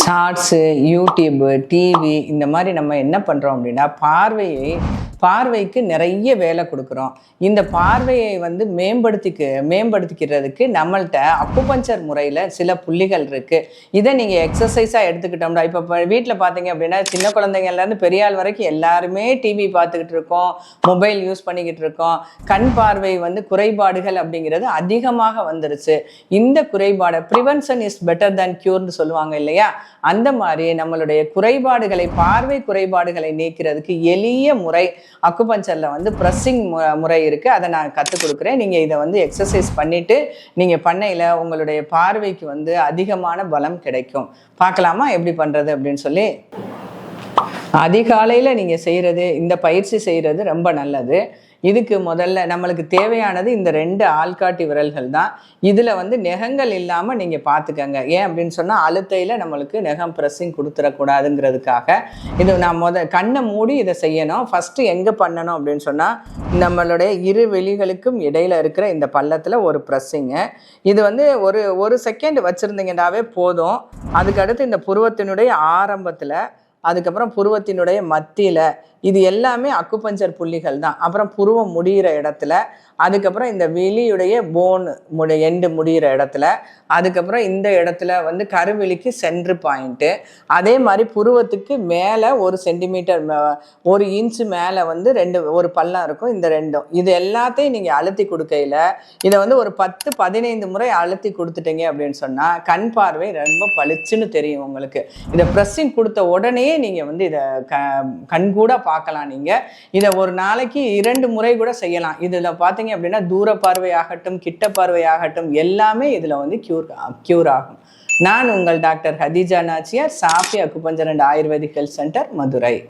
Shorts YouTube TV இந்த மாதிரி நம்ம என்ன பண்ணுறோம் அப்படின்னா பார்வையை பார்வைக்கு நிறைய வேலை கொடுக்குறோம். இந்த பார்வையை வந்து மேம்படுத்திக்க மேம்படுத்திக்கிறதுக்கு நம்மள்கிட்ட அக்குபஞ்சர் முறையில் சில புள்ளிகள் இருக்குது இதை நீங்கள் எக்ஸசைஸாக எடுத்துக்கிட்டோம்னா இப்போ வீட்டில் பார்த்தீங்க அப்படின்னா சின்ன குழந்தைங்கள்லேருந்து பெரிய ஆள் வரைக்கும் எல்லாருமே டிவி பார்த்துக்கிட்டு இருக்கோம். மொபைல் யூஸ் பண்ணிக்கிட்டு இருக்கோம். கண் பார்வை வந்து குறைபாடுகள் அப்படிங்கிறது அதிகமாக வந்துருச்சு. இந்த குறைபாடை ப்ரிவென்ஷன் இஸ் பெட்டர் தேன் க்யூர்னு சொல்லுவாங்க இல்லையா? அந்த மாதிரி நம்மளுடைய குறைபாடுகளை பார்வை குறைபாடுகளை நீக்கிறதுக்கு எளிய முறை அக்குபஞ்சரில் வந்து ப்ரெஸ்ஸிங் முறை இருக்கு. அதை நான் கற்றுக் கொடுக்குறேன். நீங்கள் இதை வந்து எக்ஸசைஸ் பண்ணிவிட்டு நீங்கள் பண்ணையில் உங்களுடைய பார்வைக்கு வந்து அதிகமான பலம் கிடைக்கும். பார்க்கலாமா? எப்படி பண்ணுறது அப்படின்னு சொல்லி அதிகாலையில் நீங்கள் செய்கிறது இந்த பயிற்சி செய்கிறது ரொம்ப நல்லது. இதுக்கு முதல்ல நம்மளுக்கு தேவையானது இந்த ரெண்டு ஆள்காட்டி விரல்கள் தான். இதில் வந்து நெகங்கள் இல்லாமல் நீங்கள் பார்த்துக்கங்க ஏன் அப்படின்னு சொன்னால் அழுத்தையில் நம்மளுக்கு நெகம் ப்ரெஸ்ஸிங் கொடுத்துடக்கூடாதுங்கிறதுக்காக. இது நான் முத கண்ணை மூடி இதை செய்யணும். ஃபஸ்ட்டு எங்கே பண்ணணும் அப்படின்னு சொன்னால் நம்மளுடைய இரு வெளிகளுக்கும் இடையில இருக்கிற இந்த பள்ளத்தில் ஒரு ப்ரெஸ்ஸிங்கு இது வந்து ஒரு ஒரு செகண்ட் வச்சுருந்தீங்கன்னாவே போதும். அதுக்கடுத்து இந்த புருவத்தினுடைய ஆரம்பத்தில் அதுக்கப்புறம் புருவத்தினுடைய மத்தியில் இது எல்லாமே அக்குபஞ்சர் புள்ளிகள் தான். அப்புறம் புருவம் முடிகிற இடத்துல அதுக்கப்புறம் இந்த விழியுடைய போன் முடி எண்டு முடிகிற இடத்துல அதுக்கப்புறம் இந்த இடத்துல வந்து கருவெளிக்கு சென்ட்ரு பாயிண்ட்டு அதே மாதிரி புருவத்துக்கு மேலே ஒரு சென்டிமீட்டர் ஒரு இன்ச்சு மேலே வந்து ரெண்டு ஒரு பள்ளம் இருக்கும் இந்த ரெண்டும். இது எல்லாத்தையும் நீங்கள் அழுத்தி கொடுக்கையில் இதை வந்து ஒரு பத்து பதினைந்து முறை அழுத்தி கொடுத்துட்டீங்க அப்படின்னு சொன்னால் கண் பார்வை ரொம்ப பளிச்சுன்னு தெரியும் உங்களுக்கு. இதை ப்ரெஸ்ஸிங் கொடுத்த உடனே நீங்கள் வந்து இதை க கண்கூட பார்க்கலாம் நீங்கள் இதை ஒரு நாளைக்கு இரண்டு முறை கூட செய்யலாம். இதில் பார்த்தீங்க அப்படின்னா தூர பார்வையாகட்டும் கிட்ட பார்வையாகட்டும் எல்லாமே இதில் வந்து க்யூர் க்யூர் ஆகும். நான் உங்கள் doctor Hatheeja Nachiyar Safi acupuncture ayurvedic health centre Madurai.